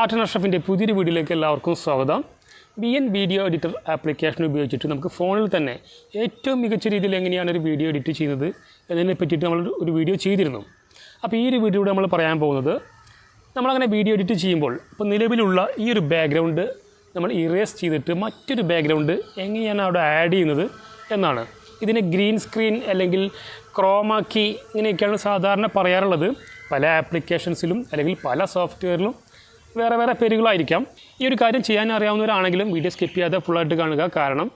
Art and ഷെഫിന്റെ പുതിയൊരു വീഡിയോയിലേക്ക് എല്ലാവർക്കും സ്വാഗതം. B N video editor application ഉപയോഗിച്ചിട്ട് നമുക്ക് ഫോണിൽ തന്നെ ഏറ്റവും മികച്ച രീതിയിൽ എങ്ങനെയാണ് ഒരു വീഡിയോ എഡിറ്റ് ചെയ്യുന്നത് എന്നതിനെ പറ്റിയിട്ട് നമ്മൾ ഒരു വീഡിയോ ചെയ്തിരുന്നു. അപ്പോൾ ഈ ഒരു വീഡിയോയുടെ നമ്മൾ പറയാൻ പോകുന്നത് നമ്മളങ്ങനെ വീഡിയോ എഡിറ്റ് ചെയ്യുമ്പോൾ ഇപ്പോൾ നിലവിലുള്ള ഈ ഒരു ബാക്ക്ഗ്രൗണ്ട് നമ്മൾ ഇറേസ് ചെയ്തിട്ട് മറ്റൊരു ബാക്ക്ഗ്രൗണ്ട് എങ്ങനെയാണ് അവിടെ ആഡ് ചെയ്യുന്നത് എന്നാണ്. ഇതിന് ഗ്രീൻ സ്ക്രീൻ അല്ലെങ്കിൽ ക്രോമാക്കി ഇങ്ങനെയൊക്കെയാണ് സാധാരണ പറയാറുള്ളത്. പല ആപ്ലിക്കേഷൻസിലും അല്ലെങ്കിൽ പല സോഫ്റ്റ്വെയറിലും വേറെ വേറെ പേരുകളായിരിക്കാം. ഈ ഒരു കാര്യം ചെയ്യാൻ അറിയാവുന്നവരാണെങ്കിലും വീഡിയോ സ്കിപ്പ് ചെയ്യാതെ ഫുള്ളായിട്ട് കാണുക. കാരണം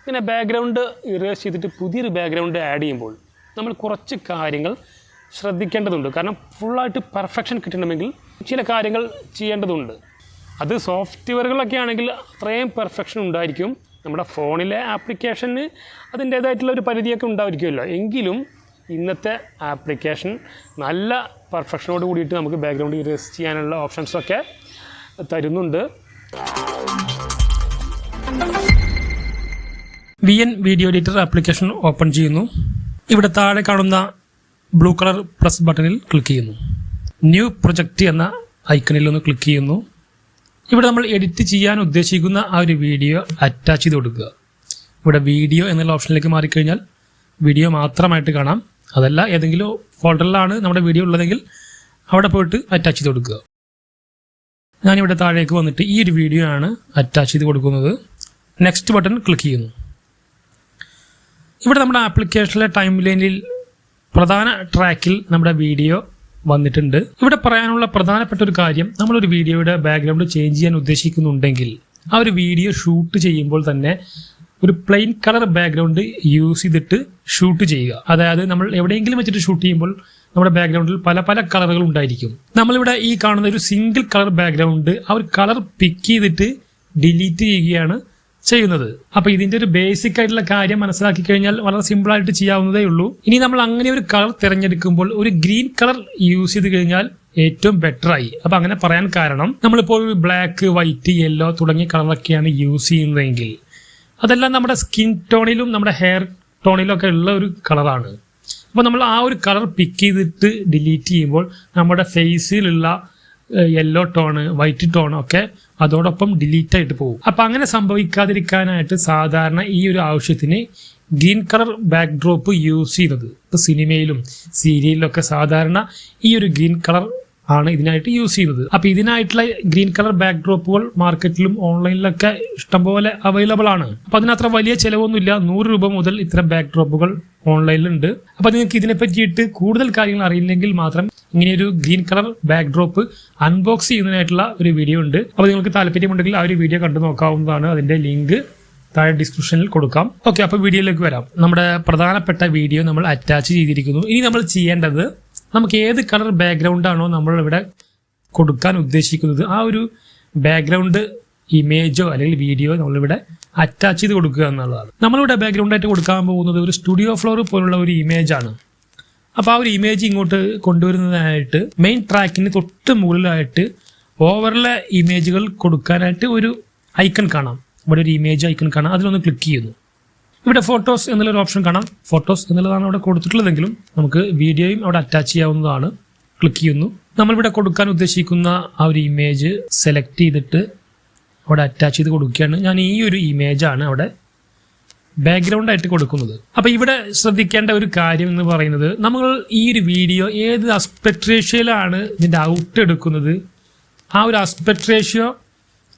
ഇങ്ങനെ ബാക്ക്ഗ്രൗണ്ട് ഇറേസ് ചെയ്തിട്ട് പുതിയൊരു ബാക്ക്ഗ്രൗണ്ട് ആഡ് ചെയ്യുമ്പോൾ നമ്മൾ കുറച്ച് കാര്യങ്ങൾ ശ്രദ്ധിക്കേണ്ടതുണ്ട്. കാരണം ഫുള്ളായിട്ട് പെർഫെക്ഷൻ കിട്ടണമെങ്കിൽ ചില കാര്യങ്ങൾ ചെയ്യേണ്ടതുണ്ട്. അത് സോഫ്റ്റ്വെയറുകളൊക്കെ ആണെങ്കിൽ അത്രയും പെർഫെക്ഷൻ ഉണ്ടായിരിക്കും. നമ്മുടെ ഫോണിലെ ആപ്ലിക്കേഷന് അതിന്റേതായിട്ടുള്ള ഒരു പരിധിയൊക്കെ ഉണ്ടായിരിക്കുമല്ലോ. എങ്കിലും ഇന്നത്തെ ആപ്ലിക്കേഷൻ നല്ല പെർഫെക്ഷനോട് കൂടിയിട്ട് നമുക്ക് ബാക്ക്ഗ്രൗണ്ട് ഇറേസ് ചെയ്യാനുള്ള ഓപ്ഷൻസൊക്കെ തരുന്നുണ്ട്. V N video editor application open ചെയ്യുന്നു. ഇവിടെ താഴെ കാണുന്ന ബ്ലൂ കളർ പ്ലസ് ബട്ടണിൽ ക്ലിക്ക് ചെയ്യുന്നു. ന്യൂ പ്രൊജക്റ്റ് എന്ന ഐക്കണിൽ ഒന്ന് ക്ലിക്ക് ചെയ്യുന്നു. ഇവിടെ നമ്മൾ എഡിറ്റ് ചെയ്യാൻ ഉദ്ദേശിക്കുന്ന ആ ഒരു വീഡിയോ അറ്റാച്ച് ചെയ്ത് കൊടുക്കുക. ഇവിടെ വീഡിയോ എന്നുള്ള ഓപ്ഷനിലേക്ക് മാറിക്കഴിഞ്ഞാൽ വീഡിയോ മാത്രമായിട്ട് കാണാം. അതല്ല ഏതെങ്കിലും ഫോൾഡറിലാണ് നമ്മുടെ വീഡിയോ ഉള്ളതെങ്കിൽ അവിടെ പോയിട്ട് അറ്റാച്ച് ചെയ്ത് കൊടുക്കുക. ഞാനിവിടെ താഴേക്ക് വന്നിട്ട് ഈ ഒരു വീഡിയോ ആണ് അറ്റാച്ച് ചെയ്ത് കൊടുക്കുന്നത്. നെക്സ്റ്റ് ബട്ടൺ ക്ലിക്ക് ചെയ്യുന്നു. ഇവിടെ നമ്മുടെ ആപ്ലിക്കേഷനിലെ ടൈം ലൈനിൽ പ്രധാന ട്രാക്കിൽ നമ്മുടെ വീഡിയോ വന്നിട്ടുണ്ട്. ഇവിടെ പറയാനുള്ള പ്രധാനപ്പെട്ട ഒരു കാര്യം നമ്മളൊരു വീഡിയോയുടെ ബാക്ക്ഗ്രൗണ്ട് ചേഞ്ച് ചെയ്യാൻ ഉദ്ദേശിക്കുന്നുണ്ടെങ്കിൽ ആ ഒരു വീഡിയോ ഷൂട്ട് ചെയ്യുമ്പോൾ തന്നെ ഒരു പ്ലെയിൻ കളർ ബാക്ക്ഗ്രൗണ്ട് യൂസ് ചെയ്തിട്ട് ഷൂട്ട് ചെയ്യുക. അതായത് നമ്മൾ എവിടെയെങ്കിലും വെച്ചിട്ട് ഷൂട്ട് ചെയ്യുമ്പോൾ നമ്മുടെ ബാക്ക്ഗ്രൗണ്ടിൽ പല പല കളറുകൾ ഉണ്ടായിരിക്കും. നമ്മളിവിടെ ഈ കാണുന്ന ഒരു സിംഗിൾ കളർ ബാക്ക്ഗ്രൗണ്ട് ആ ഒരു കളർ പിക്ക് ചെയ്തിട്ട് ഡിലീറ്റ് ചെയ്യുകയാണ് ചെയ്യുന്നത്. അപ്പൊ ഇതിന്റെ ഒരു ബേസിക് ആയിട്ടുള്ള കാര്യം മനസ്സിലാക്കി കഴിഞ്ഞാൽ വളരെ സിമ്പിൾ ആയിട്ട് ചെയ്യാവുന്നതേ ഉള്ളൂ. ഇനി നമ്മൾ അങ്ങനെ ഒരു കളർ തിരഞ്ഞെടുക്കുമ്പോൾ ഒരു ഗ്രീൻ കളർ യൂസ് ചെയ്ത് കഴിഞ്ഞാൽ ഏറ്റവും ബെറ്റർ ആയി. അപ്പൊ അങ്ങനെ പറയാൻ കാരണം നമ്മളിപ്പോൾ ബ്ലാക്ക് വൈറ്റ് യെല്ലോ തുടങ്ങിയ കളറൊക്കെയാണ് യൂസ് ചെയ്യുന്നതെങ്കിൽ. അതെല്ലാം നമ്മുടെ സ്കിൻ ടോണിലും നമ്മുടെ ഹെയർ ടോണിലും ഒക്കെ ഉള്ള ഒരു കളറാണ് അപ്പോൾ നമ്മൾ ആ ഒരു കളർ പിക്ക് ചെയ്തിട്ട് ഡിലീറ്റ് ചെയ്യുമ്പോൾ നമ്മുടെ ഫേസിലുള്ള യെല്ലോ ടോണ് വൈറ്റ് ടോൺ ഒക്കെ അതോടൊപ്പം ഡിലീറ്റ് ആയിട്ട് പോകും. അപ്പൊ അങ്ങനെ സംഭവിക്കാതിരിക്കാനായിട്ട് സാധാരണ ഈ ഒരു ആവശ്യത്തിന് green colour backdrop use ചെയ്യുന്നത്. ഇപ്പൊ സിനിമയിലും സീരിയലിലും ഒക്കെ സാധാരണ ഈ ഒരു ഗ്രീൻ കളർ ആണ് ഇതിനായിട്ട് യൂസ് ചെയ്യുന്നത്. അപ്പൊ ഇതിനായിട്ടുള്ള ഗ്രീൻ കളർ ബാക്ക് ഡ്രോപ്പുകൾ മാർക്കറ്റിലും ഓൺലൈനിലൊക്കെ ഇഷ്ടംപോലെ അവൈലബിൾ ആണ്. അപ്പൊ അതിനത്ര വലിയ ചിലവൊന്നുമില്ല. നൂറ് രൂപ മുതൽ ഇത്തരം ബാക്ക് ഡ്രോപ്പുകൾ ഓൺലൈനിലുണ്ട് അപ്പൊ നിങ്ങൾക്ക് ഇതിനെ പറ്റിയിട്ട് കൂടുതൽ കാര്യങ്ങൾ അറിയില്ലെങ്കിൽ മാത്രം ഇങ്ങനെയൊരു green colour backdrop unbox ചെയ്യുന്നതിനായിട്ടുള്ള ഒരു വീഡിയോ ഉണ്ട്. അപ്പൊ നിങ്ങൾക്ക് താല്പര്യമുണ്ടെങ്കിൽ ആ ഒരു വീഡിയോ കണ്ടു നോക്കാവുന്നതാണ്. അതിന്റെ ലിങ്ക് താഴെ ഡിസ്ക്രിപ്ഷനിൽ കൊടുക്കാം. ഓക്കെ അപ്പൊ വീഡിയോയിലേക്ക് വരാം. നമ്മുടെ പ്രധാനപ്പെട്ട വീഡിയോ നമ്മൾ അറ്റാച്ച് ചെയ്തിരിക്കുന്നു. ഇനി നമ്മൾ ചെയ്യേണ്ടത് നമുക്ക് ഏത് കളർ ബാക്ക്ഗ്രൗണ്ടാണോ നമ്മൾ ഇവിടെ കൊടുക്കാൻ ഉദ്ദേശിക്കുന്നത് ആ ഒരു ബാക്ക്ഗ്രൗണ്ട് ഇമേജോ അല്ലെങ്കിൽ വീഡിയോ നമ്മളിവിടെ അറ്റാച്ച് ചെയ്ത് കൊടുക്കുക എന്നുള്ളതാണ്. നമ്മളിവിടെ ബാക്ക്ഗ്രൗണ്ട് ആയിട്ട് കൊടുക്കാൻ പോകുന്നത് ഒരു സ്റ്റുഡിയോ ഫ്ലോർ പോലുള്ള ഒരു ഇമേജ് ആണ് അപ്പോൾ ആ ഒരു ഇമേജ് ഇങ്ങോട്ട് കൊണ്ടുവരുന്നതിനായിട്ട് മെയിൻ ട്രാക്കിന് തൊട്ട് മുകളിലായിട്ട് ഓവറിലെ ഇമേജുകൾ കൊടുക്കാനായിട്ട് ഒരു ഐക്കൺ കാണാം. ഇവിടെ ഒരു ഇമേജ് ഐക്കൺ കാണാം. അതിലൊന്ന് ക്ലിക്ക് ചെയ്യുന്നു. ഇവിടെ ഫോട്ടോസ് എന്നുള്ളൊരു ഓപ്ഷൻ കാണാം. ഫോട്ടോസ് എന്നുള്ളതാണ് അവിടെ കൊടുത്തിട്ടുള്ളതെങ്കിലും നമുക്ക് വീഡിയോയും അവിടെ അറ്റാച്ച് ചെയ്യാവുന്നതാണ്. ക്ലിക്ക് ചെയ്യുന്നു. നമ്മളിവിടെ കൊടുക്കാൻ ഉദ്ദേശിക്കുന്ന ആ ഒരു ഇമേജ് സെലക്ട് ചെയ്തിട്ട് അവിടെ അറ്റാച്ച് ചെയ്ത് കൊടുക്കുകയാണ്. ഞാൻ ഈ ഒരു ഇമേജാണ് അവിടെ ബാക്ക്ഗ്രൗണ്ട് ആയിട്ട് കൊടുക്കുന്നത്. അപ്പൊ ഇവിടെ ശ്രദ്ധിക്കേണ്ട ഒരു കാര്യം എന്ന് പറയുന്നത് നമ്മൾ ഈ ഒരു വീഡിയോ ഏത് അസ്പെക്ട് റേഷ്യോയിലാണ് ഇതിന്റെ ഔട്ട് എടുക്കുന്നത്? ആ ഒരു അസ്പെക്ട് റേഷ്യോ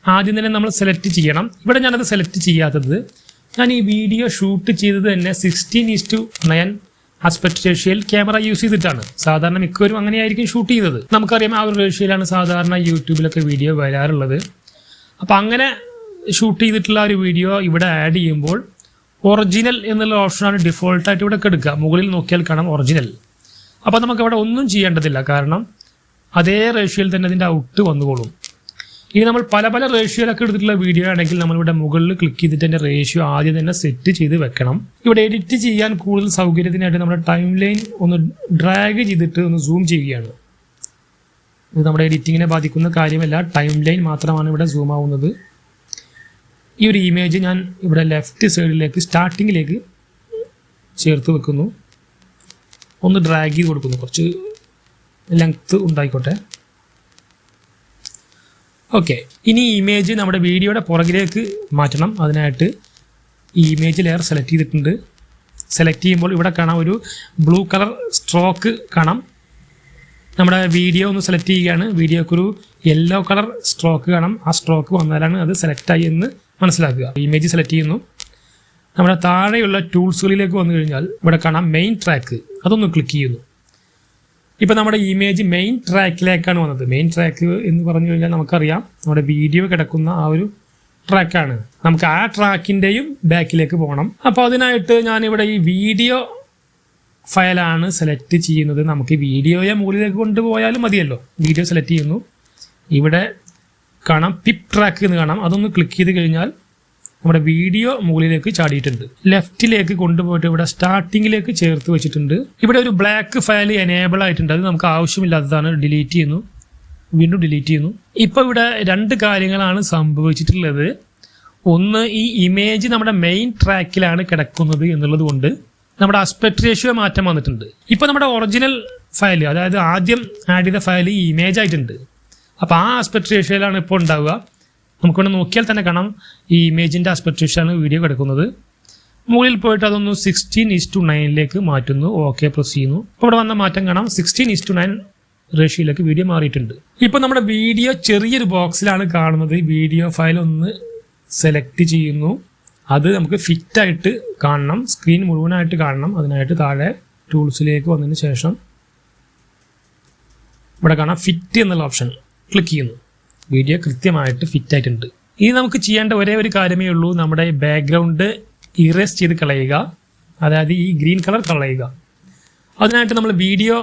ആദ്യം തന്നെ നമ്മൾ സെലക്ട് ചെയ്യണം. ഇവിടെ ഞാനത് സെലക്ട് ചെയ്യാത്തത് ഞാൻ ഈ വീഡിയോ ഷൂട്ട് ചെയ്തത് തന്നെ sixteen is to nine aspect റേഷ്യയിൽ camera use ചെയ്തിട്ടാണ്. സാധാരണ മിക്കവരും അങ്ങനെയായിരിക്കും ഷൂട്ട് ചെയ്യുന്നത് നമുക്കറിയാം ആ ഒരു റേഷ്യയിലാണ് സാധാരണ യൂട്യൂബിലൊക്കെ വീഡിയോ വരാറുള്ളത്. അപ്പം അങ്ങനെ ഷൂട്ട് ചെയ്തിട്ടുള്ള ഒരു വീഡിയോ ഇവിടെ ആഡ് ചെയ്യുമ്പോൾ ഒറിജിനൽ എന്നുള്ള ഓപ്ഷനാണ് ഡിഫോൾട്ടായിട്ട് ഇവിടെ എടുക്കുക. മുകളിൽ നോക്കിയാൽ കാണാം ഒറിജിനൽ അപ്പോൾ നമുക്ക് ഇവിടെ ഒന്നും ചെയ്യേണ്ടതില്ല. കാരണം അതേ റേഷ്യയിൽ തന്നെ അതിന്റെ ഔട്ട് വന്നുകൊള്ളും. ഇനി നമ്മൾ പല പല റേഷ്യോയിലൊക്കെ എടുത്തിട്ടുള്ള വീഡിയോ ആണെങ്കിൽ നമ്മളിവിടെ മുകളിൽ ക്ലിക്ക് ചെയ്തിട്ട് അതിന്റെ റേഷ്യോ ആദ്യം തന്നെ സെറ്റ് ചെയ്ത് വെക്കണം. ഇവിടെ എഡിറ്റ് ചെയ്യാൻ കൂടുതൽ സൗകര്യത്തിനായിട്ട് നമ്മുടെ ടൈം ലൈൻ ഒന്ന് ഡ്രാഗ് ചെയ്തിട്ട് ഒന്ന് സൂം ചെയ്യുകയാണ്. ഇത് നമ്മുടെ എഡിറ്റിങ്ങിനെ ബാധിക്കുന്ന കാര്യമല്ല. ടൈം ലൈൻ മാത്രമാണ് ഇവിടെ സൂം ആവുന്നത്. ഈ ഒരു ഇമേജ് ഞാൻ ഇവിടെ ലെഫ്റ്റ് സൈഡിലേക്ക് സ്റ്റാർട്ടിങ്ങിലേക്ക് ചേർത്ത് വെക്കുന്നു. ഒന്ന് ഡ്രാഗ് ചെയ്ത് കൊടുക്കുന്നു. കുറച്ച് ലെങ്ത്ത് ഉണ്ടായിക്കോട്ടെ. ഓക്കെ ഇനി ഇമേജ് നമ്മുടെ വീഡിയോയുടെ പുറകിലേക്ക് മാറ്റണം. അതിനായിട്ട് ഈ ഇമേജ് ലെയർ സെലക്ട് ചെയ്തിട്ടുണ്ട്. സെലക്ട് ചെയ്യുമ്പോൾ ഇവിടെ കാണാം ഒരു ബ്ലൂ കളർ സ്ട്രോക്ക് കാണാം. നമ്മുടെ വീഡിയോ ഒന്ന് സെലക്ട് ചെയ്യുകയാണ്. വീഡിയോക്ക് ഒരു യെല്ലോ കളർ സ്ട്രോക്ക് കാണാം. ആ സ്ട്രോക്ക് വന്നാലാണ് അത് സെലക്ട് ആയി എന്ന് മനസ്സിലാക്കുക. ഇമേജ് സെലക്ട് ചെയ്യുന്നു. നമ്മുടെ താഴെയുള്ള ടൂൾസുകളിലേക്ക് വന്നു കഴിഞ്ഞാൽ ഇവിടെ കാണാം മെയിൻ ട്രാക്ക് അതൊന്ന് ക്ലിക്ക് ചെയ്യുന്നു. ഇപ്പോൾ നമ്മുടെ ഇമേജ് മെയിൻ ട്രാക്കിലേക്കാണ് വന്നത്. മെയിൻ ട്രാക്ക് എന്ന് പറഞ്ഞു കഴിഞ്ഞാൽ നമുക്കറിയാം നമ്മുടെ വീഡിയോ കിടക്കുന്ന ആ ഒരു ട്രാക്കാണ് നമുക്ക് ആ ട്രാക്കിന്റെയും ബാക്കിലേക്ക് പോകണം. അപ്പോൾ അതിനായിട്ട് ഞാനിവിടെ ഈ വീഡിയോ ഫയലാണ് സെലക്ട് ചെയ്യുന്നത്. നമുക്ക് വീഡിയോയെ മുകളിലേക്ക് കൊണ്ടുപോയാലും മതിയല്ലോ. വീഡിയോ സെലക്ട് ചെയ്യുന്നു. ഇവിടെ കാണാം പിപ് ട്രാക്ക് എന്ന് കാണാം. അതൊന്ന് ക്ലിക്ക് ചെയ്ത് കഴിഞ്ഞാൽ നമ്മുടെ വീഡിയോ മുകളിലേക്ക് ചാടിയിട്ടുണ്ട്. ലെഫ്റ്റിലേക്ക് കൊണ്ടുപോയിട്ട് ഇവിടെ സ്റ്റാർട്ടിങ്ങിലേക്ക് ചേർത്ത് വെച്ചിട്ടുണ്ട്. ഇവിടെ ഒരു ബ്ലാക്ക് ഫയൽ എനേബിൾ ആയിട്ടുണ്ട്. അത് നമുക്ക് ആവശ്യമില്ലാത്തതാണ്. ഡിലീറ്റ് ചെയ്യുന്നു. വീണ്ടും ഡിലീറ്റ് ചെയ്യുന്നു. ഇപ്പോൾ ഇവിടെ രണ്ട് കാര്യങ്ങളാണ് സംഭവിച്ചിട്ടുള്ളത്. ഒന്ന് ഈ ഇമേജ് നമ്മുടെ മെയിൻ ട്രാക്കിലാണ് കിടക്കുന്നത് എന്നുള്ളത് കൊണ്ട് നമ്മുടെ അസ്പെക്ട് റേഷ്യോ മാറ്റം വന്നിട്ടുണ്ട്. ഇപ്പോൾ നമ്മുടെ ഒറിജിനൽ ഫയൽ അതായത് ആദ്യം ആഡ് ചെയ്ത ഫയൽ ഇമേജ് ആയിട്ടുണ്ട്. അപ്പോൾ ആ അസ്പെക്ട് റേഷ്യോയിലാണ് ഇപ്പോൾ ഉണ്ടാവുക. നമുക്കിവിടെ നോക്കിയാൽ തന്നെ കാണാം ഈ ഇമേജിന്റെ റേഷ്യോയാണ് വീഡിയോ കിടക്കുന്നത്. മുകളിൽ പോയിട്ട് അതൊന്ന് സിക്സ്റ്റീൻ ഈസ് ടു നയനിലേക്ക് മാറ്റുന്നു. ഓക്കെ പ്രസ് ചെയ്യുന്നു. അപ്പോൾ ഇവിടെ വന്ന മാറ്റം കാണാം. സിക്സ്റ്റീൻ ഈസ് ടു നയൻ റേഷ്യോയിലേക്ക് വീഡിയോ മാറിയിട്ടുണ്ട്. ഇപ്പോൾ നമ്മുടെ വീഡിയോ ചെറിയൊരു ബോക്സിലാണ് കാണുന്നത്. വീഡിയോ ഫയൽ ഒന്ന് സെലക്ട് ചെയ്യുന്നു. അത് നമുക്ക് ഫിറ്റായിട്ട് കാണണം. സ്ക്രീൻ മുഴുവനായിട്ട് കാണണം. അതിനായിട്ട് താഴെ ടൂൾസിലേക്ക് വന്നതിന് ശേഷം ഇവിടെ കാണാം ഫിറ്റ് എന്നുള്ള ഓപ്ഷൻ ക്ലിക്ക് ചെയ്യുന്നു. വീഡിയോ കൃത്യമായിട്ട് ഫിറ്റ് ആയിട്ടുണ്ട്. ഇനി നമുക്ക് ചെയ്യേണ്ട ഒരേ ഒരു കാര്യമേ ഉള്ളൂ. നമ്മുടെ ബാക്ക്ഗ്രൗണ്ട് ഇറേസ് ചെയ്ത് കളയുക. അതായത് ഈ ഗ്രീൻ കളർ കളയുക. അതിനായിട്ട് നമ്മൾ വീഡിയോ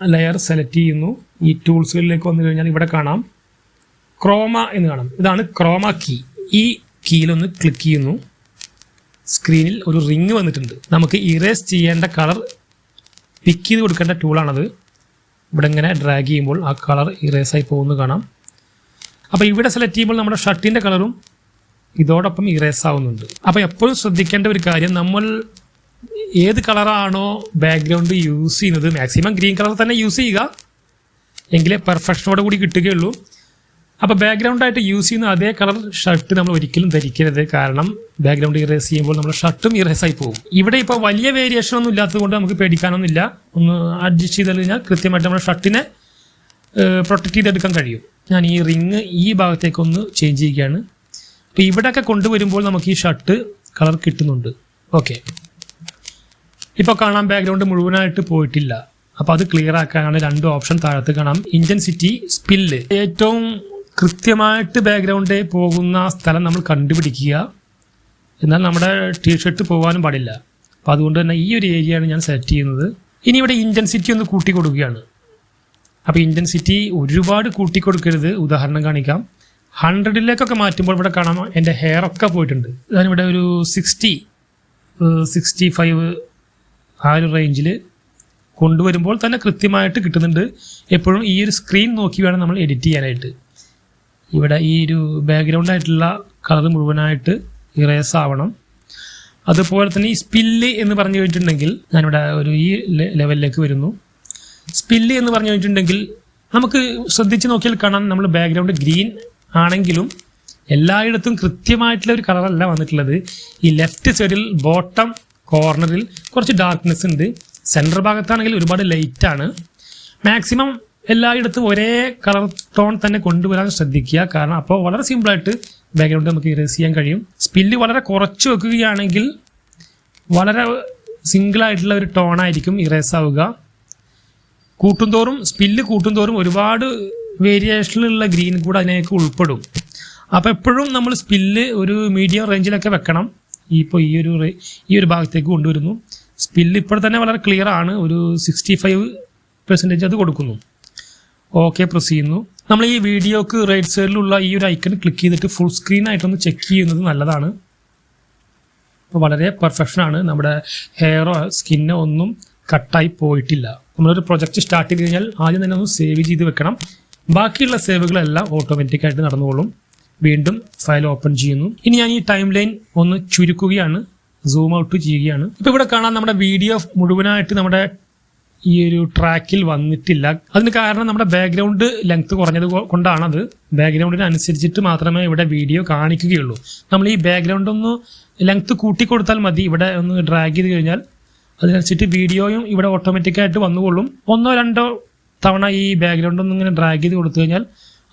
ലെയർ സെലക്ട് ചെയ്യുന്നു. ഈ ടൂൾസുകളിലേക്ക് വന്നു കഴിഞ്ഞാൽ ഇവിടെ കാണാം. ക്രോമ എന്ന് കാണാം. ഇതാണ് ക്രോമ കീ ഈ കീയിലൊന്ന് ക്ലിക്ക് ചെയ്യുന്നു. സ്ക്രീനിൽ ഒരു റിങ് വന്നിട്ടുണ്ട്. നമുക്ക് ഇറേസ് ചെയ്യേണ്ട കളർ പിക്ക് ചെയ്ത് കൊടുക്കേണ്ട ടൂളാണത് ഇവിടെ ഇങ്ങനെ ഡ്രാഗ് ചെയ്യുമ്പോൾ ആ കളർ ഇറേസ് ആയി പോകുന്നത് കാണാം. അപ്പോൾ ഇവിടെ സെലക്ട് ചെയ്യുമ്പോൾ നമ്മുടെ ഷർട്ടിന്റെ കളറും ഇതോടൊപ്പം ഇറേസ് ആവുന്നുണ്ട്. അപ്പോൾ എപ്പോഴും ശ്രദ്ധിക്കേണ്ട ഒരു കാര്യം നമ്മൾ ഏത് കളറാണോ ബാക്ക്ഗ്രൗണ്ട് യൂസ് ചെയ്യുന്നത് മാക്സിമം ഗ്രീൻ കളർ തന്നെ യൂസ് ചെയ്യുക. എങ്കിലേ പെർഫെക്ഷനോട് കൂടി കിട്ടുകയുള്ളൂ. അപ്പോൾ ബാക്ക്ഗ്രൗണ്ടായിട്ട് യൂസ് ചെയ്യുന്ന അതേ കളർ ഷർട്ട് നമ്മൾ ഒരിക്കലും ധരിക്കരുത്. കാരണം ബാക്ക്ഗ്രൗണ്ട് ഇറേസ് ചെയ്യുമ്പോൾ നമ്മുടെ ഷർട്ടും ഇറേസ് ആയി പോകും. ഇവിടെ ഇപ്പോൾ വലിയ വേരിയേഷൻ ഒന്നും ഇല്ലാത്തതുകൊണ്ട് നമുക്ക് പേടിക്കാനൊന്നുമില്ല. ഒന്ന് അഡ്ജസ്റ്റ് ചെയ്ത് കഴിഞ്ഞാൽ കൃത്യമായിട്ട് നമ്മുടെ ഷർട്ടിനെ പ്രൊട്ടക്ട് ചെയ്തെടുക്കാൻ കഴിയും. ഞാൻ ഈ റിങ് ഈ ഭാഗത്തേക്കൊന്ന് ചേഞ്ച് ചെയ്യുകയാണ്. അപ്പോൾ ഇവിടെയൊക്കെ കൊണ്ടുവരുമ്പോൾ നമുക്ക് ഈ ഷർട്ട് കളർ കിട്ടുന്നുണ്ട്. ഓക്കെ ഇപ്പോൾ കാണാം ബാക്ക്ഗ്രൗണ്ട് മുഴുവനായിട്ട് പോയിട്ടില്ല. അപ്പോൾ അത് ക്ലിയർ ആക്കാനാണ് രണ്ട് ഓപ്ഷൻ താഴത്ത് കാണാം. ഇന്റൻസിറ്റി സ്പില്ല് ഏറ്റവും കൃത്യമായിട്ട് ബാക്ക്ഗ്രൗണ്ട് പോകുന്ന സ്ഥലം നമ്മൾ കണ്ടുപിടിക്കുക. എന്നാൽ നമ്മുടെ ടീഷർട്ട് പോകാനും പാടില്ല. അപ്പോൾ അതുകൊണ്ട് തന്നെ ഈ ഒരു ഏരിയയാണ് ഞാൻ സെലക്ട് ചെയ്യുന്നത്. ഇനി ഇവിടെ ഇന്റൻസിറ്റി ഒന്ന് കൂട്ടി കൊടുക്കുകയാണ്. അപ്പോൾ ഇന്റൻസിറ്റി ഒരുപാട് കൂട്ടിക്കൊടുക്കരുത്. ഉദാഹരണം കാണിക്കാം. ഹൺഡ്രഡിലേക്കൊക്കെ മാറ്റുമ്പോൾ ഇവിടെ കാണാം എന്റെ ഹെയർ ഒക്കെ പോയിട്ടുണ്ട്. ഞാനിവിടെ ഒരു സിക്സ്റ്റി സിക്സ്റ്റി ഫൈവ് ആ ഒരു റേഞ്ചിൽ കൊണ്ടുവരുമ്പോൾ തന്നെ കൃത്യമായിട്ട് കിട്ടുന്നുണ്ട്. എപ്പോഴും ഈ ഒരു സ്ക്രീൻ നോക്കി വേണം നമ്മൾ എഡിറ്റ് ചെയ്യാനായിട്ട്. ഇവിടെ ഈ ഒരു ബാക്ക്ഗ്രൗണ്ട് ആയിട്ടുള്ള കളർ മുഴുവനായിട്ട് ഇറേസ് ആവണം. അതുപോലെ തന്നെ ഈ സ്പില്ല് എന്ന് പറഞ്ഞു കഴിഞ്ഞിട്ടുണ്ടെങ്കിൽ ഞാനിവിടെ ഒരു ഈ ലെവലിലേക്ക് വരുന്നു. സ്പില്ല് എന്ന് പറഞ്ഞു കഴിഞ്ഞിട്ടുണ്ടെങ്കിൽ നമുക്ക് ശ്രദ്ധിച്ച് നോക്കിയാൽ കാണാം നമ്മൾ ബാക്ക്ഗ്രൗണ്ട് ഗ്രീൻ ആണെങ്കിലും എല്ലായിടത്തും കൃത്യമായിട്ടുള്ള ഒരു കളറല്ല വന്നിട്ടുള്ളത്. ഈ ലെഫ്റ്റ് സൈഡിൽ ബോട്ടം കോർണറിൽ കുറച്ച് ഡാർക്ക്നെസ് ഉണ്ട്. സെന്റർ ഭാഗത്താണെങ്കിൽ ഒരുപാട് ലൈറ്റ് ആണ്. മാക്സിമം എല്ലായിടത്തും ഒരേ കളർ ടോൺ തന്നെ കൊണ്ടുവരാൻ ശ്രദ്ധിക്കുക. കാരണം അപ്പോൾ വളരെ സിമ്പിളായിട്ട് ബാക്ക്ഗ്രൗണ്ട് നമുക്ക് ഇറേസ് ചെയ്യാൻ കഴിയും. സ്പില്ല് വളരെ കുറച്ച് വെക്കുകയാണെങ്കിൽ വളരെ സിംഗിൾ ആയിട്ടുള്ള ഒരു ടോൺ ആയിരിക്കും ഇറേസ് ആവുക. കൂട്ടുംതോറും സ്പില്ല് കൂട്ടുംതോറും ഒരുപാട് വേരിയേഷനിലുള്ള ഗ്രീൻ കൂടെ അതിനേക്ക് ഉൾപ്പെടും. അപ്പോൾ എപ്പോഴും നമ്മൾ സ്പില്ല് ഒരു മീഡിയം റേഞ്ചിലൊക്കെ വെക്കണം. ഇപ്പോൾ ഈ ഒരു ഈ ഒരു ഭാഗത്തേക്ക് കൊണ്ടുവരുന്നു. സ്പില്ല് ഇപ്പോൾ തന്നെ വളരെ ക്ലിയർ ആണ്. ഒരു സിക്സ്റ്റി ഫൈവ് പെർസെന്റേജ് അത് കൊടുക്കുന്നു. ഓക്കെ പ്രസ് ചെയ്യുന്നു. നമ്മൾ ഈ വീഡിയോക്ക് റൈറ്റ് സൈഡിലുള്ള ഈ ഒരു ഐക്കൺ ക്ലിക്ക് ചെയ്തിട്ട് ഫുൾ സ്ക്രീൻ ആയിട്ടൊന്ന് ചെക്ക് ചെയ്യുന്നത് നല്ലതാണ്. വളരെ പെർഫെക്ഷനാണ് നമ്മുടെ ഹെയറോ സ്കിന്നോ ഒന്നും കട്ടായി പോയിട്ടില്ല. നമ്മളൊരു പ്രൊജക്റ്റ് സ്റ്റാർട്ട് ചെയ്ത് കഴിഞ്ഞാൽ ആദ്യം തന്നെ ഒന്ന് സേവ് ചെയ്ത് വെക്കണം. ബാക്കിയുള്ള സേവുകളെല്ലാം ഓട്ടോമാറ്റിക് ആയിട്ട് നടന്നുകൊള്ളും വീണ്ടും ഫയൽ ഓപ്പൺ ചെയ്യുന്നു. ഇനി ഞാൻ ഈ ടൈം ലൈൻ ഒന്ന് ചുരുക്കുകയാണ്. സൂം ഔട്ട് ചെയ്യുകയാണ്. ഇപ്പോൾ ഇവിടെ കാണാൻ നമ്മുടെ വീഡിയോ മുഴുവനായിട്ട് നമ്മുടെ ഈ ഒരു ട്രാക്കിൽ വന്നിട്ടില്ല. അതിന് കാരണം നമ്മുടെ ബാക്ക്ഗ്രൗണ്ട് ലെങ്ത് കുറഞ്ഞത് കൊണ്ടാണത്. ബാക്ക്ഗ്രൗണ്ടിന് അനുസരിച്ചിട്ട് മാത്രമേ ഇവിടെ വീഡിയോ കാണിക്കുകയുള്ളൂ. നമ്മൾ ഈ ബാക്ക്ഗ്രൗണ്ട് ഒന്ന് ലെങ്ത് കൂട്ടി കൊടുത്താൽ മതി. ഇവിടെ ഒന്ന് ഡ്രാഗ് ചെയ്ത് കഴിഞ്ഞാൽ അതിനനുസരിച്ച് വീഡിയോയും ഇവിടെ ഓട്ടോമാറ്റിക്കായിട്ട് വന്നുകൊള്ളും. ഒന്നോ രണ്ടോ തവണ ഈ ബാക്ക്ഗ്രൗണ്ട് ഒന്ന് ഇങ്ങനെ ഡ്രാഗ് ചെയ്ത് കൊടുത്തു കഴിഞ്ഞാൽ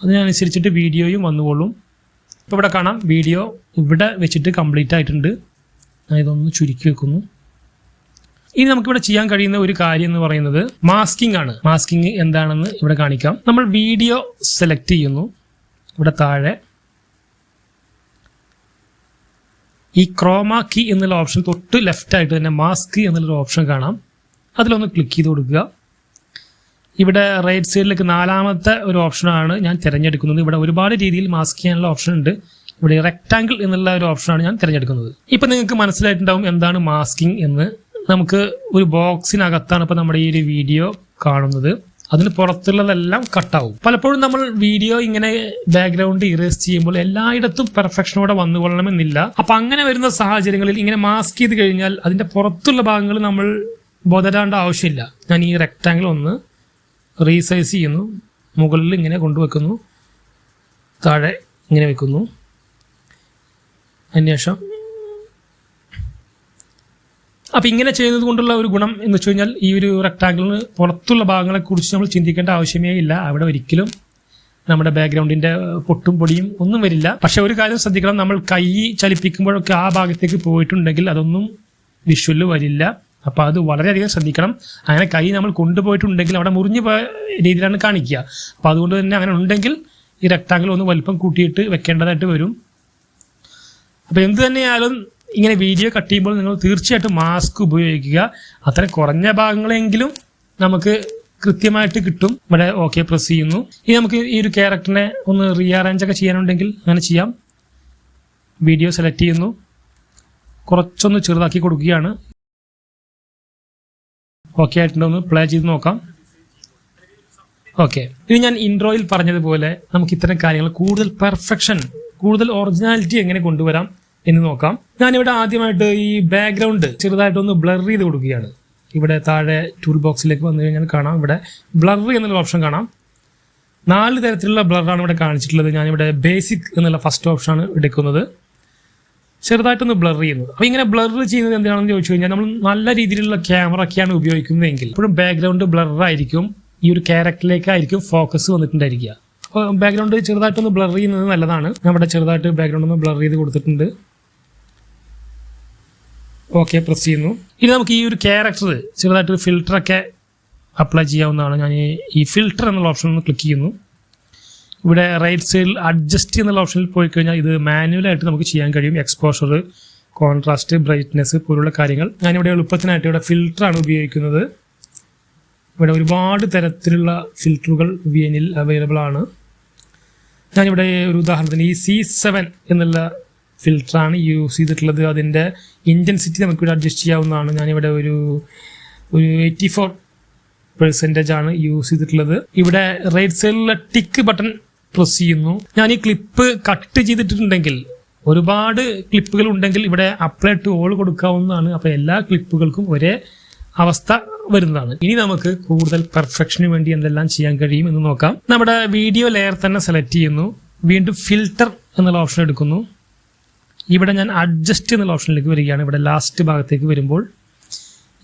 അതിനനുസരിച്ചിട്ട് വീഡിയോയും വന്നുകൊള്ളും. ഇപ്പോൾ ഇവിടെ കാണാം വീഡിയോ ഇവിടെ വെച്ചിട്ട് കംപ്ലീറ്റ് ആയിട്ടുണ്ട്. ഞാൻ ഇതൊന്ന് ചുരുക്കി വെക്കുന്നു. ഇനി നമുക്കിവിടെ ചെയ്യാൻ കഴിയുന്ന ഒരു കാര്യം എന്ന് പറയുന്നത് മാസ്കിംഗ് ആണ്. മാസ്കിംഗ് എന്താണെന്ന് ഇവിടെ കാണിക്കാം. നമ്മൾ വീഡിയോ സെലക്ട് ചെയ്യുന്നു. ഇവിടെ താഴെ ഈ ക്രോമ കീ എന്നുള്ള ഓപ്ഷൻ തൊട്ട് ലെഫ്റ്റ് ആയിട്ട് തന്നെ മാസ്ക് എന്നുള്ളൊരു ഓപ്ഷൻ കാണാം. അതിലൊന്ന് ക്ലിക്ക് ചെയ്ത് കൊടുക്കുക. ഇവിടെ റൈറ്റ് സൈഡിലേക്ക് നാലാമത്തെ ഒരു ഓപ്ഷനാണ് ഞാൻ തിരഞ്ഞെടുക്കുന്നത്. ഇവിടെ ഒരുപാട് രീതിയിൽ മാസ്ക് ചെയ്യാനുള്ള ഓപ്ഷൻ ഉണ്ട്. ഇവിടെ റെക്റ്റാങ്കിൾ എന്നുള്ള ഒരു ഓപ്ഷനാണ് ഞാൻ തിരഞ്ഞെടുക്കുന്നത്. ഇപ്പം നിങ്ങൾക്ക് മനസ്സിലായിട്ടുണ്ടാവും എന്താണ് മാസ്കിംഗ് എന്ന്. നമുക്ക് ഒരു ബോക്സിനകത്താണ് ഇപ്പോൾ നമ്മുടെ ഈ ഒരു വീഡിയോ കാണുന്നത്. അതിന് പുറത്തുള്ളതെല്ലാം കട്ടാവും പലപ്പോഴും നമ്മൾ വീഡിയോ ഇങ്ങനെ ബാക്ക്ഗ്രൗണ്ട് ഇറേസ് ചെയ്യുമ്പോൾ എല്ലായിടത്തും പെർഫെക്ഷനോടെ വന്നുകൊള്ളണമെന്നില്ല അപ്പൊ അങ്ങനെ വരുന്ന സാഹചര്യങ്ങളിൽ ഇങ്ങനെ മാസ്ക് ചെയ്ത് കഴിഞ്ഞാൽ അതിന്റെ പുറത്തുള്ള ഭാഗങ്ങൾ നമ്മൾ ബോധരാണ്ട ആവശ്യമില്ല. ഞാൻ ഈ റെക്റ്റാങ്കിൾ ഒന്ന് റീസൈസ് ചെയ്യുന്നു. മുകളിൽ ഇങ്ങനെ കൊണ്ടുവെക്കുന്നു. താഴെ ഇങ്ങനെ വെക്കുന്നു. അതിനുശേഷം അപ്പം ഇങ്ങനെ ചെയ്യുന്നത് കൊണ്ടുള്ള ഒരു ഗുണം എന്ന് വെച്ച് കഴിഞ്ഞാൽ ഈ ഒരു റെക്ടാങ്കിളിന് പുറത്തുള്ള ഭാഗങ്ങളെക്കുറിച്ച് നമ്മൾ ചിന്തിക്കേണ്ട ആവശ്യമേ ഇല്ല. അവിടെ ഒരിക്കലും നമ്മുടെ ബാക്ക്ഗ്രൗണ്ടിന്റെ പൊട്ടും പൊടിയും ഒന്നും വരില്ല. പക്ഷെ ഒരു കാര്യം ശ്രദ്ധിക്കണം. നമ്മൾ കൈ ചലിപ്പിക്കുമ്പോഴൊക്കെ ആ ഭാഗത്തേക്ക് പോയിട്ടുണ്ടെങ്കിൽ അതൊന്നും വിഷ്വൽ വരില്ല. അപ്പൊ അത് വളരെയധികം ശ്രദ്ധിക്കണം. അങ്ങനെ കൈ നമ്മൾ കൊണ്ടുപോയിട്ടുണ്ടെങ്കിൽ അവിടെ മുറിഞ്ഞു പോയ രീതിയിലാണ് കാണിക്കുക. അപ്പൊ അതുകൊണ്ട് തന്നെ അങ്ങനെ ഉണ്ടെങ്കിൽ ഈ റെക്ടാങ്കിൾ ഒന്ന് വലിപ്പം കൂട്ടിയിട്ട് വെക്കേണ്ടതായിട്ട് വരും. അപ്പോൾ എന്ത് തന്നെയായാലും ഇങ്ങനെ വീഡിയോ കട്ട് ചെയ്യുമ്പോൾ നിങ്ങൾ തീർച്ചയായിട്ടും മാസ്ക് ഉപയോഗിക്കുക. അത്ര കുറഞ്ഞ ഭാഗങ്ങളെങ്കിലും നമുക്ക് കൃത്യമായിട്ട് കിട്ടും. ഇവിടെ ഓക്കെ പ്രസ് ചെയ്യുന്നു. ഇനി നമുക്ക് ഈ ഒരു ക്യാരക്ടറിനെ ഒന്ന് റീഅറേഞ്ച് ഒക്കെ ചെയ്യാനുണ്ടെങ്കിൽ അങ്ങനെ ചെയ്യാം. വീഡിയോ സെലക്ട് ചെയ്യുന്നു. കുറച്ചൊന്ന് ചെറുതാക്കി കൊടുക്കുകയാണ്. ഓക്കെ ആയിട്ടുണ്ടോ. ഒന്ന് പ്ലേ ചെയ്ത് നോക്കാം. ഓക്കെ ഇനി ഞാൻ ഇൻട്രോയിൽ പറഞ്ഞതുപോലെ നമുക്ക് ഇത്തരം കാര്യങ്ങൾ കൂടുതൽ പെർഫെക്ഷൻ കൂടുതൽ ഒറിജിനാലിറ്റി എങ്ങനെ കൊണ്ടുവരാം? എന്ന് നോക്കാം. ഞാനിവിടെ ആദ്യമായിട്ട് ഈ ബാക്ക്ഗ്രൗണ്ട് ചെറുതായിട്ടൊന്ന് ബ്ലർ ചെയ്ത് കൊടുക്കുകയാണ്. ഇവിടെ താഴെ ടൂൾ ബോക്സിലേക്ക് വന്നു കഴിഞ്ഞാൽ കാണാം. ഇവിടെ ബ്ലർ എന്നുള്ള ഓപ്ഷൻ കാണാം. നാല് തരത്തിലുള്ള ബ്ലറാണ് ഇവിടെ കാണിച്ചിട്ടുള്ളത്. ഞാനിവിടെ ബേസിക് എന്നുള്ള ഫസ്റ്റ് ഓപ്ഷനാണ് എടുക്കുന്നത്. ചെറുതായിട്ടൊന്ന് ബ്ലർ ചെയ്യുന്നത് അപ്പോൾ ഇങ്ങനെ ബ്ലർ ചെയ്യുന്നത് എന്തിനാണെന്ന് ചോദിച്ചു കഴിഞ്ഞാൽ നമ്മൾ നല്ല രീതിയിലുള്ള ക്യാമറ ഒക്കെയാണ് ഉപയോഗിക്കുന്നതെങ്കിൽ ഇപ്പോഴും ബാക്ക്ഗ്രൗണ്ട് ബ്ലർ ആയിരിക്കും. ഈ ഒരു ക്യാരക്ടറിലേക്കായിരിക്കും ഫോക്കസ് വന്നിട്ടുണ്ടായിരിക്കുക. അപ്പോൾ ബാക്ക്ഗ്രൗണ്ട് ചെറുതായിട്ടൊന്ന് ബ്ലർ ചെയ്യുന്നത് നല്ലതാണ്. നമ്മുടെ ചെറുതായിട്ട് ബാക്ക്ഗ്രൗണ്ട് ഒന്ന് ബ്ലർ ചെയ്ത് കൊടുത്തിട്ടുണ്ട്. ഓക്കെ പ്രസ് ചെയ്യുന്നു ഇനി നമുക്ക് ഈ ഒരു ക്യാരക്ടർ ചെറുതായിട്ട് ഫിൽറ്ററൊക്കെ അപ്ലൈ ചെയ്യാവുന്നതാണ്. ഞാൻ ഈ- ഫിൽറ്റർ എന്നുള്ള ഓപ്ഷൻ ഒന്ന് ക്ലിക്ക് ചെയ്യുന്നു. ഇവിടെ റൈറ്റ് സൈഡിൽ അഡ്ജസ്റ്റ് എന്നുള്ള ഓപ്ഷനിൽ പോയി കഴിഞ്ഞാൽ ഇത് മാനുവലായിട്ട് നമുക്ക് ചെയ്യാൻ കഴിയും. എക്സ്പോഷർ കോൺട്രാസ്റ്റ് ബ്രൈറ്റ്നെസ് പോലുള്ള കാര്യങ്ങൾ. ഞാനിവിടെ എളുപ്പത്തിനായിട്ട് ഇവിടെ ഫിൽറ്ററാണ് ഉപയോഗിക്കുന്നത്. ഇവിടെ ഒരുപാട് തരത്തിലുള്ള ഫിൽറ്ററുകൾ വി എനിൽ അവൈലബിൾ ആണ്. ഞാനിവിടെ ഒരു ഉദാഹരണത്തിന് ഈ സി സെവൻ എന്നുള്ള ഫിൽറ്ററാണ് യൂസ് ചെയ്തിട്ടുള്ളത്. അതിന്റെ ഇന്റൻസിറ്റി നമുക്കിവിടെ അഡ്ജസ്റ്റ് ചെയ്യാവുന്നതാണ്. ഞാനിവിടെ ഒരു ഒരു എയ്റ്റി ഫോർ പെർസെന്റേജ് ആണ് യൂസ് ചെയ്തിട്ടുള്ളത്. ഇവിടെ റൈറ്റ് സൈഡിലുള്ള ടിക്ക് ബട്ടൺ പ്രസ് ചെയ്യുന്നു. ഞാൻ ഈ ക്ലിപ്പ് കട്ട് ചെയ്തിട്ടുണ്ടെങ്കിൽ ഒരുപാട് ക്ലിപ്പുകൾ ഉണ്ടെങ്കിൽ ഇവിടെ അപ്ലൈ ടു ഓൾ കൊടുക്കാവുന്നതാണ്. അപ്പോൾ എല്ലാ ക്ലിപ്പുകൾക്കും ഒരേ അവസ്ഥ വരുന്നതാണ്. ഇനി നമുക്ക് കൂടുതൽ പെർഫെക്ഷന് വേണ്ടി എന്തെല്ലാം ചെയ്യാൻ കഴിയും എന്ന് നോക്കാം. നമ്മുടെ വീഡിയോ ലെയർ തന്നെ സെലക്ട് ചെയ്യുന്നു. വീണ്ടും ഫിൽറ്റർ എന്നുള്ള ഓപ്ഷൻ എടുക്കുന്നു. ഇവിടെ ഞാൻ അഡ്ജസ്റ്റ് എന്നുള്ള ഓപ്ഷനിലേക്ക് വരികയാണ്. ഇവിടെ ലാസ്റ്റ് ഭാഗത്തേക്ക് വരുമ്പോൾ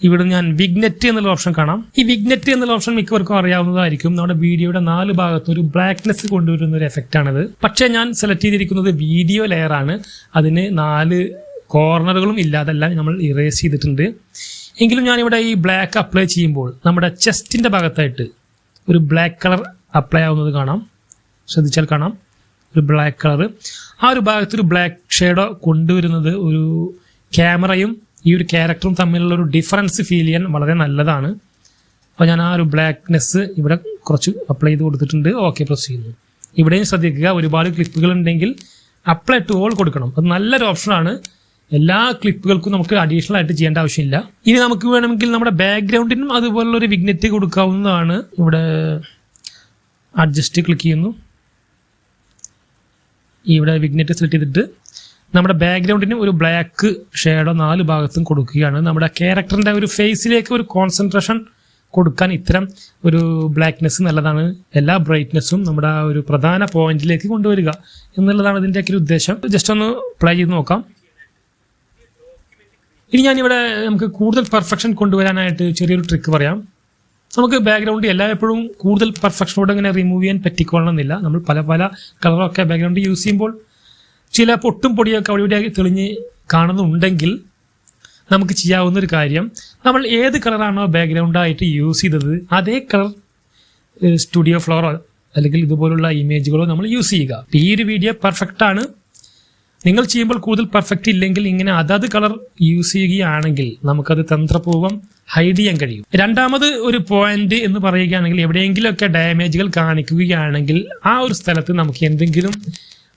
ഇവിടെ ഞാൻ വിഗ്നെറ്റ് എന്നുള്ള ഓപ്ഷൻ കാണാം. ഈ വിഗ്നെറ്റ് എന്നുള്ള ഓപ്ഷൻ മിക്കവർക്കും അറിയാവുന്നതായിരിക്കും. നമ്മുടെ വീഡിയോയുടെ നാല് ഭാഗത്തും ഒരു ബ്ലാക്ക്നെസ് കൊണ്ടുവരുന്ന ഒരു എഫക്റ്റ് ആണത്. പക്ഷേ ഞാൻ സെലക്ട് ചെയ്തിരിക്കുന്നത് വീഡിയോ ലെയർ ആണ്. അതിന് നാല് കോർണറുകളും ഇല്ലാതെല്ലാം നമ്മൾ ഇറേസ് ചെയ്തിട്ടുണ്ട്. എങ്കിലും ഞാനിവിടെ ഈ ബ്ലാക്ക് അപ്ലൈ ചെയ്യുമ്പോൾ നമ്മുടെ ചെസ്റ്റിന്റെ ഭാഗത്തായിട്ട് ഒരു ബ്ലാക്ക് കളർ അപ്ലൈ ആവുന്നത് കാണാം. ശ്രദ്ധിച്ചാൽ കാണാം. ഒരു ബ്ലാക്ക് കളർ ആ ഒരു ഭാഗത്ത് ഒരു ബ്ലാക്ക് ഷെയ്ഡോ കൊണ്ടുവരുന്നത് ഒരു ക്യാമറയും ഈ ഒരു ക്യാരക്ടറും തമ്മിലുള്ള ഒരു ഡിഫറൻസ് ഫീൽ ചെയ്യാൻ വളരെ നല്ലതാണ്. അപ്പോൾ ഞാൻ ആ ഒരു ബ്ലാക്ക്നെസ് ഇവിടെ കുറച്ച് അപ്ലൈ ചെയ്ത് കൊടുത്തിട്ടുണ്ട്. ഓക്കെ പ്രസ് ചെയ്യുന്നു. ഇവിടെയും ശ്രദ്ധിക്കുക ഒരുപാട് ക്ലിപ്പുകൾ ഉണ്ടെങ്കിൽ അപ്ലൈ ടു ഓൾ കൊടുക്കണം. അത് നല്ലൊരു ഓപ്ഷനാണ് എല്ലാ ക്ലിപ്പുകൾക്കും നമുക്ക് അഡീഷണൽ ആയിട്ട് ചെയ്യേണ്ട ആവശ്യമില്ല. ഇനി നമുക്ക് വേണമെങ്കിൽ നമ്മുടെ ബാക്ക്ഗ്രൗണ്ടിനും അതുപോലുള്ള ഒരു വിഗ്നറ്റ് കൊടുക്കാവുന്നതാണ്. ഇവിടെ അഡ്ജസ്റ്റ് ക്ലിക്ക് ചെയ്യുന്നു. ഇവിടെ വിഗ്നറ്റ് സെലക്ട് ചെയ്തിട്ട് നമ്മുടെ ബാക്ക്ഗ്രൗണ്ടിന് ഒരു ബ്ലാക്ക് ഷെയ്ഡോ നാല് ഭാഗത്തും കൊടുക്കുകയാണ്. നമ്മുടെ ക്യാരക്ടറിന്റെ ഒരു ഫേസിലേക്ക് ഒരു കോൺസെൻട്രേഷൻ കൊടുക്കാൻ ഇത്തരം ഒരു ബ്ലാക്ക്നെസ് നല്ലതാണ്. എല്ലാ ബ്രൈറ്റ്നെസ്സും നമ്മുടെ ആ ഒരു പ്രധാന പോയിന്റിലേക്ക് കൊണ്ടുവരിക എന്നുള്ളതാണ് ഇതിന്റെയൊക്കെ ഒരു ഉദ്ദേശം. ജസ്റ്റ് ഒന്ന് പ്ലേ ചെയ്ത് നോക്കാം. ഇനി ഞാനിവിടെ നമുക്ക് കൂടുതൽ പെർഫെക്ഷൻ കൊണ്ടുവരാനായിട്ട് ചെറിയൊരു ട്രിക്ക് പറയാം. നമുക്ക് ബാക്ക്ഗ്രൗണ്ട് എല്ലായ്പ്പോഴും കൂടുതൽ പെർഫെക്ഷനോട് ഇങ്ങനെ റിമൂവ് ചെയ്യാൻ പറ്റിക്കൊള്ളണമെന്നില്ല. നമ്മൾ പല പല കളറൊക്കെ ബാക്ക്ഗ്രൗണ്ട് യൂസ് ചെയ്യുമ്പോൾ ചില പൊട്ടും പൊടിയൊക്കെ അവിടെ ഇവിടെ തെളിഞ്ഞ് കാണുന്നുണ്ടെങ്കിൽ നമുക്ക് ചെയ്യാവുന്ന ഒരു കാര്യം നമ്മൾ ഏത് കളറാണോ ബാക്ക്ഗ്രൗണ്ടായിട്ട് യൂസ് ചെയ്തത് അതേ കളർ സ്റ്റുഡിയോ ഫ്ലോറോ അല്ലെങ്കിൽ ഇതുപോലുള്ള ഇമേജുകളോ നമ്മൾ യൂസ് ചെയ്യുക. ഈ ഒരു വീഡിയോ പെർഫെക്റ്റ് ആണ്. നിങ്ങൾ ചെയ്യുമ്പോൾ കൂടുതൽ പെർഫെക്റ്റ് ഇല്ലെങ്കിൽ ഇങ്ങനെ അതത് കളർ യൂസ് ചെയ്യുകയാണെങ്കിൽ നമുക്കത് തന്ത്രപൂർവം ഹൈഡ് ചെയ്യാൻ കഴിയും. രണ്ടാമത് ഒരു പോയിന്റ് എന്ന് പറയുകയാണെങ്കിൽ എവിടെയെങ്കിലുമൊക്കെ ഡാമേജുകൾ കാണിക്കുകയാണെങ്കിൽ ആ ഒരു സ്ഥലത്ത് നമുക്ക് എന്തെങ്കിലും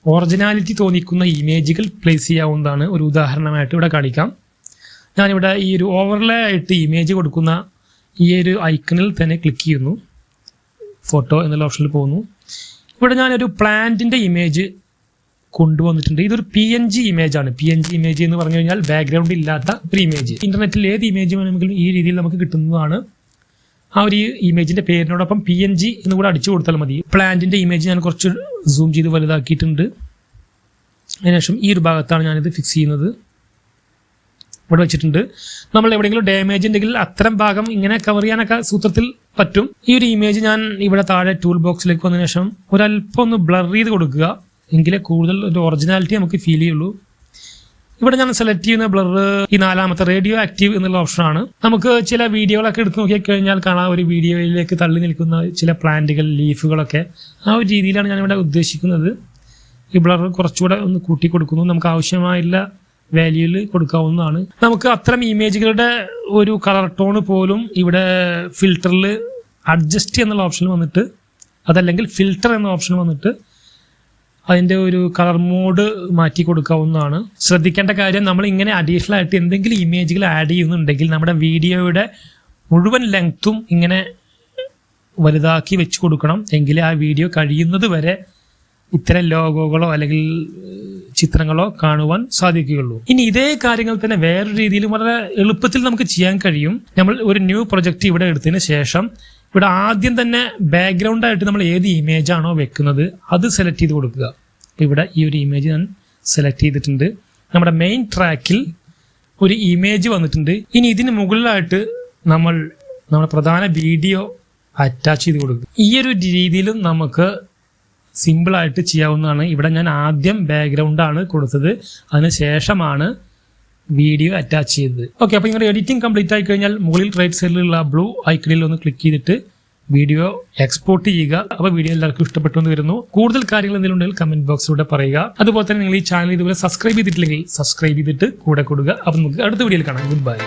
ഒറിജിനാലിറ്റി തോന്നിക്കുന്ന ഇമേജുകൾ പ്ലേസ് ചെയ്യാവുന്നതാണ് ഒരു ഉദാഹരണമായിട്ട് ഇവിടെ കാണിക്കാം. ഞാനിവിടെ ഈ ഒരു ഓവർലേ ആയിട്ട് ഇമേജ് കൊടുക്കുന്ന ഈ ഒരു ഐക്കണിൽ തന്നെ ക്ലിക്ക് ചെയ്യുന്നു. ഫോട്ടോ എന്നുള്ള ഓപ്ഷനിൽ പോകുന്നു. ഇവിടെ ഞാനൊരു പ്ലാന്റിന്റെ ഇമേജ് കൊണ്ടുവന്നിട്ടുണ്ട്. ഇതൊരു പി എൻ ജി ഇമേജ് ആണ്. പി എൻ ജി ഇമേജ് എന്ന് പറഞ്ഞു കഴിഞ്ഞാൽ ബാക്ക്ഗ്രൗണ്ട് ഇല്ലാത്ത ഒരു ഇമേജ് ഇന്റർനെറ്റിൽ ഏത് ഇമേജ് വേണമെങ്കിലും ഈ രീതിയിൽ നമുക്ക് കിട്ടുന്നതാണ്. ആ ഒരു ഇമേജിന്റെ പേരിനോടൊപ്പം പി എൻ ജി എന്ന് കൂടെ അടിച്ചു കൊടുത്താൽ മതി. പ്ലാന്റിന്റെ ഇമേജ് ഞാൻ കുറച്ച് സൂം ചെയ്ത് വലുതാക്കിയിട്ടുണ്ട്. അതിനുശേഷം ഈ ഒരു ഭാഗത്താണ് ഞാനിത് ഫിക്സ് ചെയ്യുന്നത്. ഇവിടെ വെച്ചിട്ടുണ്ട്. നമ്മൾ എവിടെയെങ്കിലും ഡാമേജ് ഉണ്ടെങ്കിൽ അത്തരം ഭാഗം ഇങ്ങനെ കവർ ചെയ്യാനൊക്കെ സൂത്രത്തിൽ പറ്റും. ഈ ഒരു ഇമേജ് ഞാൻ ഇവിടെ താഴെ ടൂൾ ബോക്സിലേക്ക് വന്നതിന് ശേഷം ഒരല്പം ഒന്ന് ബ്ലർ ചെയ്ത് കൊടുക്കുക. എങ്കിലേ കൂടുതൽ ഒരു ഒറിജിനാലിറ്റി നമുക്ക് ഫീൽ ചെയ്യുള്ളൂ. ഇവിടെ ഞാൻ സെലക്ട് ചെയ്യുന്ന ബ്ലർ ഈ നാലാമത്തെ റേഡിയോ ആക്റ്റീവ് എന്നുള്ള ഓപ്ഷനാണ് നമുക്ക് ചില വീഡിയോകളൊക്കെ എടുത്ത് നോക്കിക്കഴിഞ്ഞാൽ കാണാം ഒരു വീഡിയോയിലേക്ക് തള്ളി നിൽക്കുന്ന ചില പ്ലാന്റുകൾ ലീഫുകളൊക്കെ ആ ഒരു രീതിയിലാണ് ഞാനിവിടെ ഉദ്ദേശിക്കുന്നത്. ഈ ബ്ലർ കുറച്ചുകൂടെ ഒന്ന് കൂട്ടി കൊടുക്കുന്നു. നമുക്ക് ആവശ്യമായുള്ള വാല്യൂൽ കൊടുക്കാവുന്നതാണ്. നമുക്ക് അത്തരം ഇമേജുകളുടെ ഒരു കളർ ടോൺ പോലും ഇവിടെ ഫിൽറ്ററിൽ അഡ്ജസ്റ്റ് എന്നുള്ള ഓപ്ഷൻ വന്നിട്ട് അതല്ലെങ്കിൽ ഫിൽറ്റർ എന്ന ഓപ്ഷൻ വന്നിട്ട് അതിന്റെ ഒരു കളർ മോഡ് മാറ്റി കൊടുക്കാവുന്നതാണ്. ശ്രദ്ധിക്കേണ്ട കാര്യം നമ്മൾ ഇങ്ങനെ അഡീഷണൽ ആയിട്ട് എന്തെങ്കിലും ഇമേജുകൾ ആഡ് ചെയ്യുന്നുണ്ടെങ്കിൽ നമ്മുടെ വീഡിയോയുടെ മുഴുവൻ ലെങ്ത്തും ഇങ്ങനെ വലുതാക്കി വെച്ച് കൊടുക്കണം. എങ്കിൽ ആ വീഡിയോ കഴിയുന്നത് വരെ ഇത്തരം ലോഗോകളോ അല്ലെങ്കിൽ ചിത്രങ്ങളോ കാണുവാൻ സാധിക്കുകയുള്ളൂ. ഇനി ഇതേ കാര്യങ്ങൾ തന്നെ വേറൊരു രീതിയിലും വളരെ എളുപ്പത്തിൽ നമുക്ക് ചെയ്യാൻ കഴിയും. നമ്മൾ ഒരു ന്യൂ പ്രൊജക്റ്റ് ഇവിടെ എടുത്തതിന് ശേഷം ഇവിടെ ആദ്യം തന്നെ ബാക്ക്ഗ്രൗണ്ടായിട്ട് നമ്മൾ ഏത് ഇമേജാണോ വെക്കുന്നത് അത് സെലക്ട് ചെയ്ത് കൊടുക്കുക. ഇവിടെ ഈ ഒരു ഇമേജ് ഞാൻ സെലക്ട് ചെയ്തിട്ടുണ്ട്. നമ്മുടെ മെയിൻ ട്രാക്കിൽ ഒരു ഇമേജ് വന്നിട്ടുണ്ട്. ഇനി ഇതിന് മുകളിലായിട്ട് നമ്മൾ നമ്മുടെ പ്രധാന വീഡിയോ അറ്റാച്ച് ചെയ്ത് കൊടുക്കും. ഈ ഒരു രീതിയിലും നമുക്ക് സിമ്പിളായിട്ട് ചെയ്യാവുന്നതാണ്. ഇവിടെ ഞാൻ ആദ്യം ബാക്ക്ഗ്രൗണ്ടാണ് കൊടുത്തത്. അതിനുശേഷമാണ് വീഡിയോ അറ്റാച്ച് ചെയ്തത്. ഓക്കെ അപ്പോൾ നിങ്ങളുടെ എഡിറ്റിംഗ് കംപ്ലീറ്റ് ആയി കഴിഞ്ഞാൽ മുകളിൽ റൈറ്റ് സൈഡിലുള്ള ബ്ലൂ ഐക്കണിൽ ഒന്ന് ക്ലിക്ക് ചെയ്തിട്ട് വീഡിയോ എക്സ്പോർട്ട് ചെയ്യുക. അപ്പോൾ വീഡിയോ എല്ലാവർക്കും ഇഷ്ടപ്പെട്ടു എന്ന് വരുന്നു. കൂടുതൽ കാര്യങ്ങൾ എന്തെങ്കിലും ഉണ്ടെങ്കിൽ കമന്റ് ബോക്സിലൂടെ പറയുക. അതുപോലെ തന്നെ നിങ്ങൾ ഈ ചാനൽ ഇതുപോലെ സബ്സ്ക്രൈബ് ചെയ്തിട്ടില്ലെങ്കിൽ സബ്സ്ക്രൈബ് ചെയ്തിട്ട് കൂടെ കൊടുക്കുക അപ്പോൾ നമുക്ക് അടുത്ത വീഡിയോയിൽ കാണാം. Good bye